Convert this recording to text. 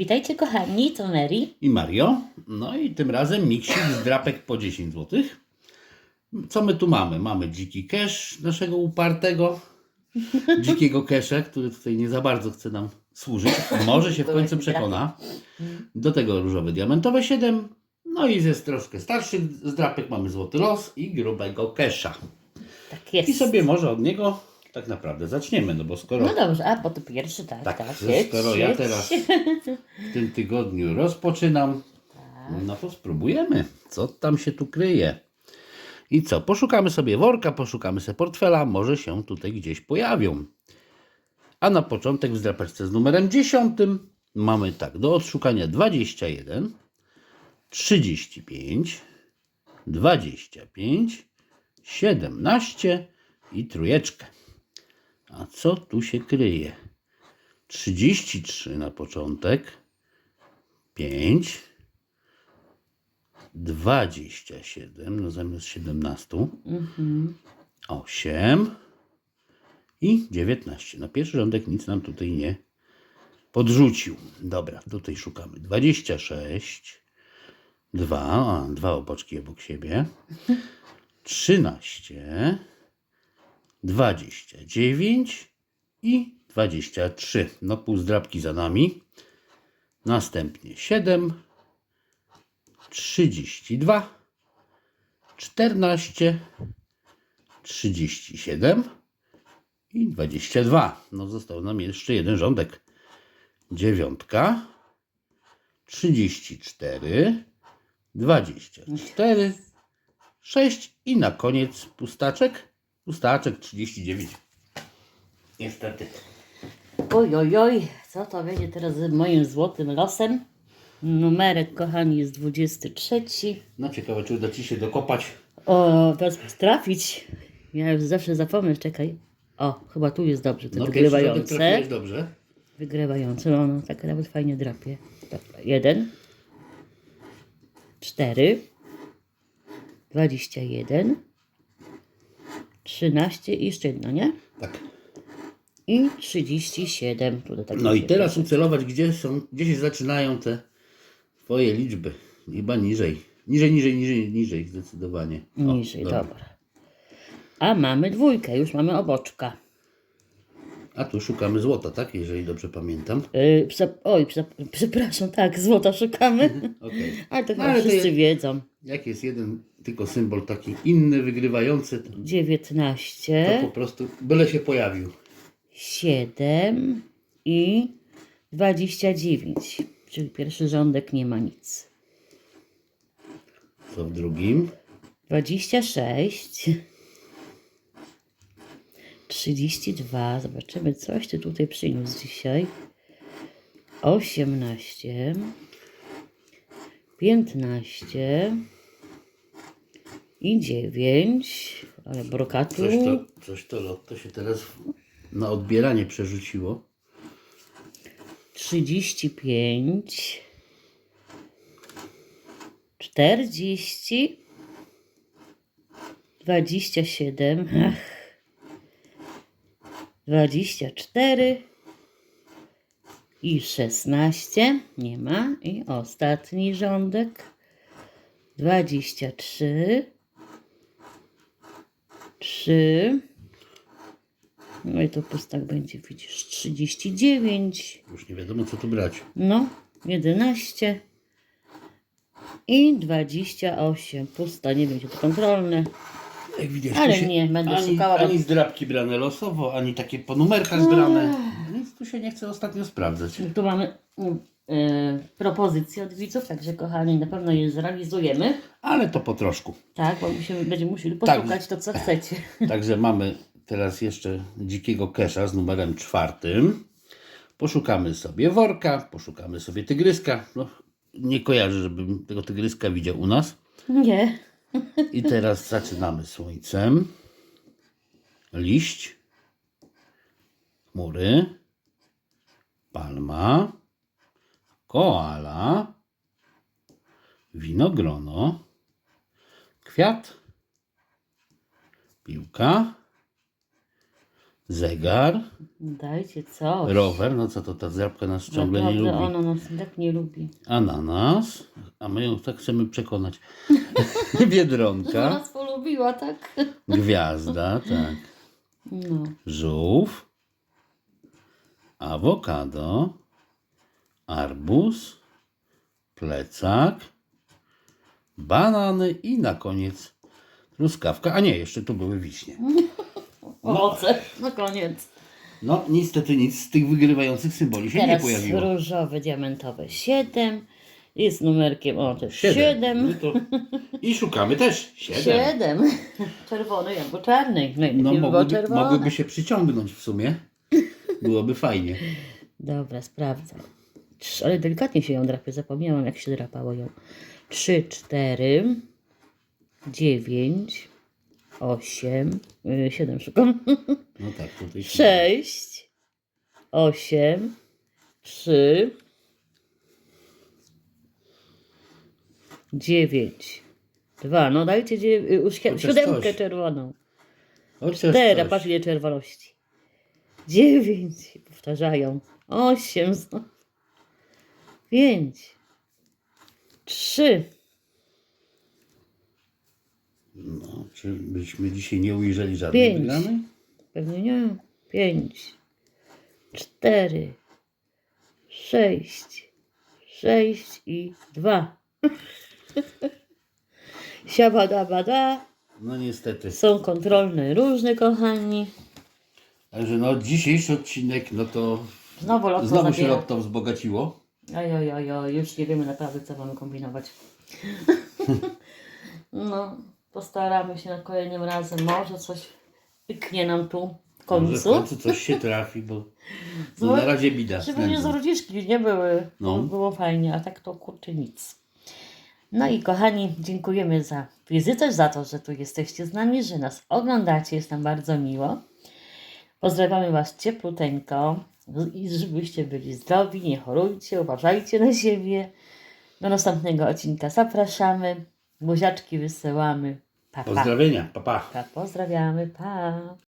Witajcie kochani, to Mary. i Mario. No i tym razem miksik z drapek po 10 zł. Co my tu mamy? Mamy dziki cash naszego upartego, dzikiego kesza, który tutaj nie za bardzo chce nam służyć. Może się w końcu przekona. Do tego różowe diamentowe 7. No i ze troszkę starszych z drapek mamy złoty los i grubego kesza. Tak jest. I sobie może od niego tak naprawdę zaczniemy, no bo skoro No dobrze, a bo to pierwszy, tak, Tak, tak. jedź, skoro ja jedź. teraz w tym tygodniu rozpoczynam, no to spróbujemy, co tam się tu kryje. I co? Poszukamy sobie worka, poszukamy sobie portfela, może się tutaj gdzieś pojawią. A na początek w zdrapeczce z numerem 10 mamy tak, do odszukania 21, 35, 25, 17 i trójeczkę. A co tu się kryje? 33 na początek, 5, 27, no zamiast 17, 8 i 19. Na pierwszy rządek nic nam tutaj nie podrzucił. Dobra, tutaj szukamy. 26, 2, a, dwa oboczki obok siebie, 13, 29 i 23. No pół zdrabki za nami. Następnie 7, 32, 14, 37 i 22. No został nam jeszcze jeden rządek. Dziewiątka, 34, 24, 6 i na koniec pustaczek. Pustaczek 39. Niestety. Oj, oj, oj, co to będzie teraz z moim złotym losem? Numerek, kochani, jest 23. No ciekawe, czy uda Ci się dokopać. O, teraz trafić. Ja już zawsze zapomnę, czekaj. O, chyba tu jest dobrze, te No wygrywające. dobrze. Wygrywające, no, no tak nawet fajnie drapie. Dobra, jeden. Cztery. Dwadzieścia jeden. Trzynaście i jeszcze jedno, nie? Tak. I 37. Tutaj tak No i teraz ucelować, gdzie są, gdzie się zaczynają te Twoje liczby. Chyba niżej. Niżej, niżej, niżej, niżej zdecydowanie. O, Niżej, dobra. A mamy dwójkę, już mamy oboczka. A tu szukamy złota, tak? Jeżeli dobrze pamiętam. Yy, prze, oj, prze, przepraszam, tak, złota szukamy. Okej. Ale to chyba Ale to wszyscy jest- wiedzą. Jak jest jeden tylko symbol taki inny, wygrywający, to, to 19, po prostu byle się pojawił. 7 i 29. Czyli pierwszy rządek nie ma nic. Co w drugim? 26. 32. Zobaczymy, coś ty tutaj przyniósł dzisiaj. 18. 15. I 9. Ale brokatu. Coś to, coś to lotto się teraz na odbieranie przerzuciło. 35. 40. 27. Ach. 24. I 16. Nie ma. I ostatni rządek. 23. 3. No i to pustak będzie, widzisz, 39. Już nie wiadomo, co tu brać. No, 11 i 28. Pusta, nie czy to kontrolne. Jak widać, Ale się nie, będę ani, szukała, bo- Ani zdrabki brane losowo, ani takie po numerkach zbrane. Nic tu się nie chce ostatnio sprawdzać. Tu mamy mm, e, propozycję od widzów, także kochani, na pewno je zrealizujemy. Ale to po troszku. Tak, bo musimy, będziemy musieli Tak. poszukać to, co chcecie. Także mamy teraz jeszcze dzikiego kesza z numerem czwartym. Poszukamy sobie worka, poszukamy sobie tygryska. No, nie kojarzę, żebym tego tygryska widział u nas. Nie. I teraz zaczynamy słońcem. Liść. Chmury. Palma. Koala. Winogrono. Kwiat. Piłka. Zegar, Dajcie coś. rower, no co to ta zdrabka nas ciągle nie Naprawdę lubi. ona nas tak nie lubi. Ananas, a my ją tak chcemy przekonać. Ona Biedronka, nas polubiła, tak? gwiazda, tak. No. Żółw, awokado, arbuz, plecak, banany i na koniec truskawka. A nie, jeszcze tu były wiśnie. Owoce. Na koniec. No, niestety nic z tych wygrywających symboli się nie Teraz pojawiło. różowe, diamentowe 7. I z numerkiem, o też Siedem. 7. No to... I szukamy też. Siedem. 7. Czerwony albo czarny. No było mogłyby, mogłyby się przyciągnąć w sumie. Byłoby fajnie. Dobra, sprawdzam. Ale delikatnie się ją drapie. Zapomniałam, jak się drapało ją. 3, 4, 9, 8, 7 szukam. No tak, tutaj. 6, 8, 3, 9, 2. No dajcie dziew- y, uświe- Chociaż siódemkę coś. czerwoną. Chociaż 4, coś. patrz ile czerwoności. 9, powtarzają. 8, 5, 3. No, czy byśmy dzisiaj nie ujrzeli żadnej Pięć. wygranej? Pewnie nie. 5, 4, 6, 6 i 2. Siabadabada. No niestety. Są kontrolne różne, kochani. Także no dzisiejszy odcinek, no to Znowu lotto znowu się zabiera. lotto wzbogaciło. Oj, oj, oj, oj, już nie wiemy naprawdę, co mamy kombinować. no, postaramy się na kolejnym razem. Może coś pyknie nam tu w Może w końcu. końcu coś się trafi, bo no, na razie bida. z Żeby nie nędzą. zorodziszki nie były. No. No. Było fajnie, a tak to kurczę nic. No i kochani, dziękujemy za wizytę, za to, że tu jesteście z nami, że nas oglądacie, jest nam bardzo miło. Pozdrawiamy Was ciepluteńko i żebyście byli zdrowi, nie chorujcie, uważajcie na siebie. Do następnego odcinka zapraszamy, buziaczki wysyłamy. Pa, pa. Pozdrowienia, pa pa. pa pozdrawiamy, pa.